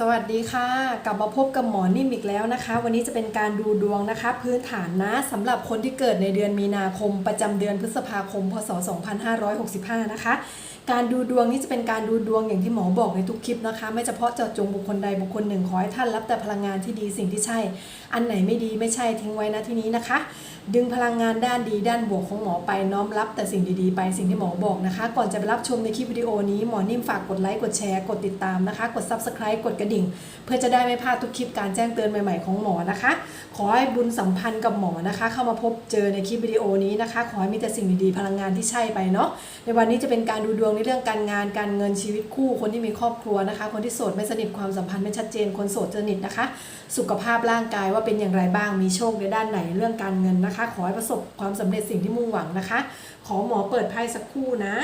สวัสดีค่ะ กลับมาพบกับหมอนิ่มอีกแล้วนะคะ วันนี้จะเป็นการดูดวงนะคะ พื้นฐานนะสำหรับคนที่เกิดในเดือนมีนาคม ประจำเดือนพฤษภาคม พศ 2565 นะคะ การดูดวงนี้จะเป็นการดูดวงอย่างที่หมอบอกในทุกคลิปนะคะ ไม่เฉพาะเจาะจงบุคคลใดบุคคลหนึ่งขอให้ท่านรับแต่พลังงานที่ดีสิ่งที่ใช่ อันไหนไม่ดีไม่ใช่ทิ้งไว้นะที่นี้นะคะ ดึงพลังงานด้านดีด้านบวกของหมอไปน้อมรับแต่สิ่งดีๆ ไปสิ่งที่หมอบอกนะคะ ก่อนจะไปรับชมในคลิปวิดีโอนี้หมอนิ่มฝากกดไลค์กดแชร์กดติดตามนะคะ กด subscribe กดกระดิ่ง เพื่อจะได้ไม่พลาดทุกคลิปการแจ้งเตือนใหม่ๆของหมอนะคะ ขอให้บุญสัมพันธ์กับหมอนะคะ เข้ามาพบเจอในคลิปวิดีโอนี้นะคะ ขอให้มีแต่สิ่งดีๆพลังงานที่ใช่ไปเนาะในวันนี้จะเป็นการดูดวงในเรื่องการงานการเงินชีวิตคู่ คนที่มีครอบครัวนะคะ คนที่โสดไม่สนิทความสัมพันธ์ไม่ชัดเจนคนโสดสนิทนะคะ สุขภาพร่างกายว่าเป็นอย่างไรบ้างมีโชคในด้านไหนเรื่องการเงินนะคะ ขอให้ประสบความสำเร็จสิ่งที่มุ่งหวังนะคะ ขอหมอเปิดไพ่สักคู่นะ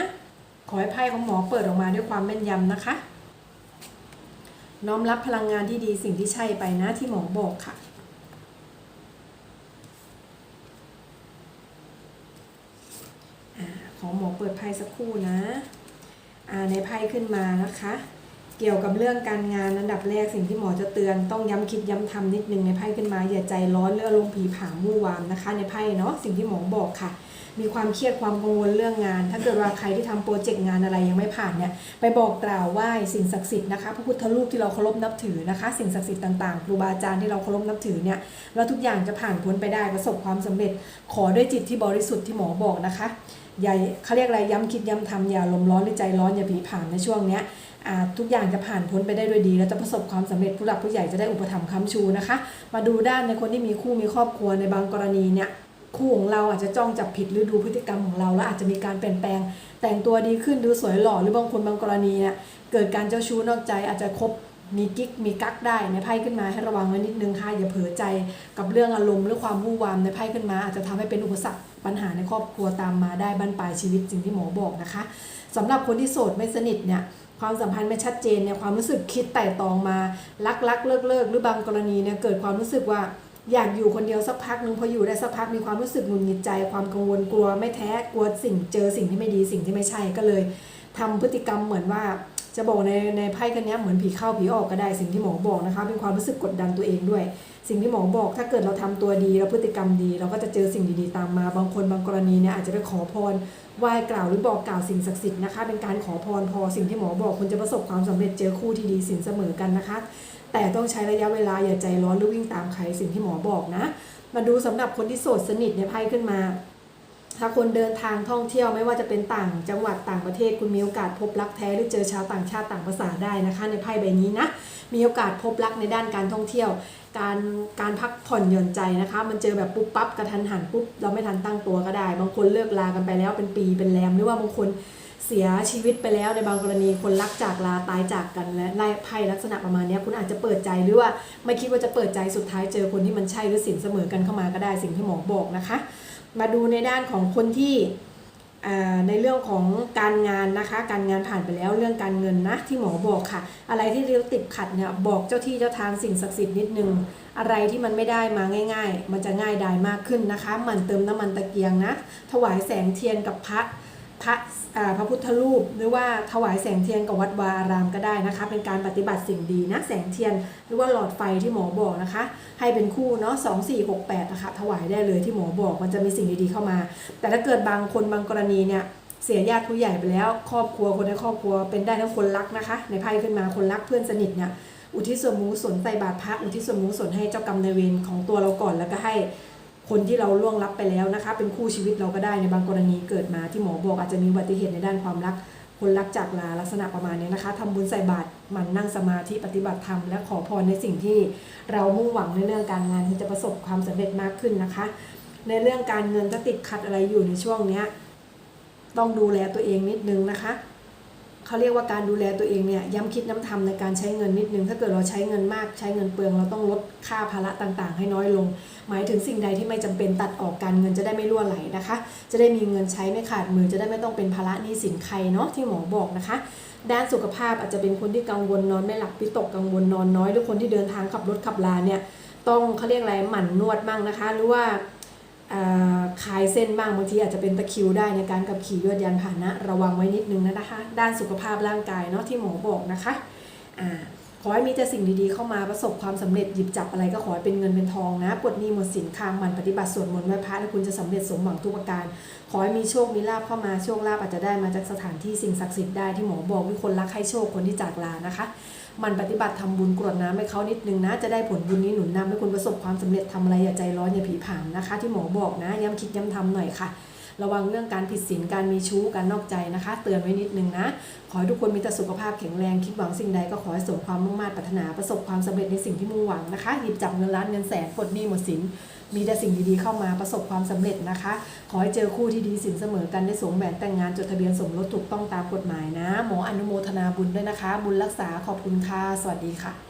ขอให้ไพ่ของหมอเปิดออกมาด้วยความแม่นยำนะคะ น้อมรับพลังงานที่ดีสิ่งที่ใช่ไปนะที่หมอบอกค่ะ ขอหมอเปิดไพ่สักครู่นะในไพ่ขึ้นมานะคะ เกี่ยวกับเรื่องการงานอันดับแรกสิ่งที่หมอจะเตือนต้องย้ำคิดย้ำทำนิดนึงในไพ่ขึ้นมาอย่าใจร้อนเรื่องลมผีผามู่วามนะคะ ในไพ่เนาะสิ่งที่หมอบอกค่ะ มีความเครียดความกังวลเรื่องงาน ถ้าเกิดว่าใครที่ทำโปรเจกต์งานอะไรยังไม่ผ่านเนี่ยไปบอกกล่าวไหว้สิ่งศักดิ์สิทธิ์นะคะพระพุทธรูปที่เราเคารพนับถือนะคะ สิ่งศักดิ์สิทธิ์ต่างๆครูบาอาจารย์ที่เราเคารพนับถือเนี่ยแล้วทุกอย่างจะผ่านพ้นไปได้ประสบความสำเร็จ ขอด้วยจิตที่บริสุทธิ์ที่หมอบอกนะคะอย่าเขาเรียกอะไรย้ำคิดย้ำทำอย่าลมร้อนหรือใจร้อนอย่าผีผ่านในช่วงเนี้ยทุกอย่างจะผ่านพ้นไปได้ด้วยดี แล้วจะประสบความสำเร็จผู้หลักผู้ใหญ่จะได้อุปถัมภ์ค้ำชูนะคะ มาดูด้านในคนที่มีคู่มีครอบครัวในบางกรณีเนี่ย คู่ของเราอาจจะจ้องจับผิดหรือดูพฤติกรรมของเรา แล้วอาจจะมีการเปลี่ยนแปลง แต่งตัวดีขึ้นดูสวยหล่อหรือบางคนบางกรณีเนี่ยเกิดการเจ้าชู้นอกใจอาจจะคบมีกิ๊กมีกั๊กได้ในไพ่ขึ้นมาให้ระวังไว้นิดนึงค่ะอย่าเผลอใจกับเรื่องอารมณ์หรือความวู่วามในไพ่ขึ้นมา อาจจะทำให้เป็นอุปสรรคปัญหาในครอบครัวตามมาได้บั้นปลายชีวิตสิ่งที่หมอบอกนะคะสำหรับคนที่โสดไม่สนิทเนี่ยความสัมพันธ์ไม่ชัดเจนเนี่ยความรู้สึกคิดไต่ตองมารักรักเลิกเลิกหรือบางกรณีเนี่ยเกิดความรู้สึกว่า อยากอยู่คนเดียวสักพักหนึ่งพออยู่ได้สักพักมีความรู้สึกหงุดหงิดใจ ความกังวลกลัวไม่แท้กลัวสิ่งเจอสิ่งที่ไม่ดีสิ่งที่ไม่ใช่ก็เลยทำพฤติกรรมเหมือนว่า จะบอกในในไพ่กันนี้เหมือนผีเข้าผีออกก็ได้สิ่งที่หมอบอกนะคะ เป็นความรู้สึกกดดันตัวเองด้วย สิ่งที่หมอบอก ถ้าเกิดเราทำตัวดีแล้วพฤติกรรมดี เราก็จะเจอสิ่งดีๆตามมา บางคนบางกรณีเนี่ยอาจจะไปขอพรไหว้กล่าวหรือบอกกล่าวสิ่งศักดิ์สิทธิ์นะคะ เป็นการขอพรพอสิ่งที่หมอบอกคุณจะประสบความสำเร็จเจอคู่ที่ดีสินเสมอกันนะคะ แต่ต้องใช้ระยะเวลาอย่าใจร้อนหรือวิ่งตามใครสิ่งที่หมอบอกนะ มาดูสำหรับคนที่โสดสนิทในไพ่ขึ้นมา ถ้าคนเดินทางท่องเที่ยวไม่ว่าจะเป็นต่างจังหวัดต่างประเทศคุณมีโอกาสพบรักแท้หรือเจอชาวต่างชาติต่างภาษาได้นะคะ ในไพ่ใบนี้นะมีโอกาสพบรักในด้านการท่องเที่ยว การการพักผ่อนหย่อนใจนะคะ มันเจอแบบปุ๊บปั๊บกระทันหันปุ๊บเราไม่ทันตั้งตัวก็ได้ บางคนเลิกลากันไปแล้วเป็นปีเป็นแรมหรือว่าบางคนเสียชีวิตไปแล้วในบางกรณีคนรักจากลาตายจากกันและไล่ไพ่ลักษณะประมาณนี้คุณอาจจะเปิดใจหรือว่าไม่คิดว่าจะเปิดใจสุดท้ายเจอคนที่มันใช่หรือสินเสมอกันเข้ามาก็ได้สิ่งที่หมอบอกนะคะ มาดูในด้านของคนที่ในเรื่องของการงานนะคะ การงานผ่านไปแล้วเรื่องการเงินนะที่หมอบอกค่ะ อะไรที่เราติดขัดเนี่ยบอกเจ้าที่เจ้าทางสิ่งศักดิ์สิทธิ์นิดนึง อะไรที่มันไม่ได้มาง่าย ๆ มันจะง่ายดายมากขึ้นนะคะหมันเติมน้ำมันตะเกียงนะ ถวายแสงเทียนกับพระ พระพระพุทธรูป หรือว่าถวายแสงเทียนกับวัดวาอารามก็ได้นะคะ เป็นการปฏิบัติสิ่งดีนะแสงเทียน หรือว่าหลอดไฟที่หมอบอกนะคะ ให้เป็นคู่เนาะสองสี่หกแปดนะคะถวายได้เลยที่หมอบอกมันจะมีสิ่งดีๆเข้ามา แต่ถ้าเกิดบางคนบางกรณีเนี่ยเสียญาติผู้ใหญ่ไปแล้ว ครอบครัวคนในครอบครัวเป็นได้ทั้งคนรักนะคะ ในไพ่ขึ้นมาคนรักเพื่อนสนิทเนี่ยอุทิศส่วนมูส่วนใส่บาตรพระอุทิศส่วนมูส่วนให้เจ้ากรรมนายเวรของตัวเราก่อนแล้วก็ให้ คนที่เราล่วงลับไปแล้วนะคะ เป็นคู่ชีวิตเราก็ได้ในบางกรณีเกิดมาที่หมอบอกอาจจะมีอุบัติเหตุในด้านความรัก คนรักจากลาลักษณะประมาณนี้นะคะทำบุญใส่บาตรมันนั่งสมาธิปฏิบัติธรรมและขอพรในสิ่งที่เรามุ่งหวังในเรื่องการงานที่จะประสบความสำเร็จมากขึ้นนะคะ ในเรื่องการเงินถ้าติดขัดอะไรอยู่ในช่วงเนี้ยต้องดูแลตัวเองนิดนึงนะคะ เขาเรียกว่าการดูแลตัวเองเนี่ยย้ำคิดน้ำทำในการใช้เงินนิดนึง ถ้าเกิดเราใช้เงินมากใช้เงินเปลือง เราต้องลดค่าภาระต่างๆ ให้น้อยลง หมายถึงสิ่งใดที่ไม่จำเป็นตัดออกการเงินจะได้ไม่รั่วไหลนะคะ จะได้มีเงินใช้ไม่ขาดมือจะได้ไม่ต้องเป็นภาระหนี้สินใครเนาะที่หมอบอกนะคะด้านสุขภาพอาจจะเป็นคนที่กังวลนอนไม่หลับพิตกกังวลนอนน้อยหรือคนที่เดินทางขับรถขับลาเนี่ยต้องเขาเรียกอะไรหมั่นนวดบ้างนะคะ หรือว่า คลายเส้นบ้างบางทีอาจจะเป็นตะคิวได้ในการขับขี่ยวดยานพาหนะ ระวังไว้นิดนึงนะคะ ด้านสุขภาพร่างกายเนาะที่หมอบอกนะคะอ่า ขอให้มีแต่สิ่งดีๆเข้ามาประสบความสำเร็จหยิบจับอะไรก็ขอให้เป็นเงินเป็นทองนะปลดหนี้หมดสินค้ามันปฏิบัติสวดมนต์ไหว้พระแล้วคุณจะสำเร็จสมหวังทุกประการ ขอให้มีโชคมีลาภเข้ามาโชคลาภอาจจะได้มาจากสถานที่สิ่งศักดิ์สิทธิ์ได้ที่หมอบอกมีคนรักให้โชคคนที่จากลานะคะมันปฏิบัติทำบุญกรวดน้ำให้เขานิดนึงนะ จะได้ผลบุญนี้หนุนนำให้คุณประสบความสำเร็จทำอะไรอย่าใจร้อนอย่าผีผามนะคะ ที่หมอบอกนะ ย้ำคิดย้ำทำหน่อยค่ะ ระวังเรื่องการผิดศีลการมีชู้การนอกใจนะคะ เตือนไว้นิดนึงนะ ขอให้ทุกคนมีแต่สุขภาพแข็งแรง คิดหวังสิ่งใดก็ขอให้สมความมุ่งมั่นปรารถนาประสบความสำเร็จในสิ่งที่มุ่งหวังนะคะหยิบจับเงินล้านเงินแสนปลดหนี้หมดสินมีแต่สิ่งดีๆเข้ามาประสบความสำเร็จนะคะ ขอให้เจอคู่ที่ดีสินเสมอกันได้สวมแหวนแต่งงานจดทะเบียนสมรสถูกต้องตามกฎหมายนะ หมออนุโมทนาบุญด้วยนะคะ บุญรักษาขอบคุณค่ะสวัสดีค่ะ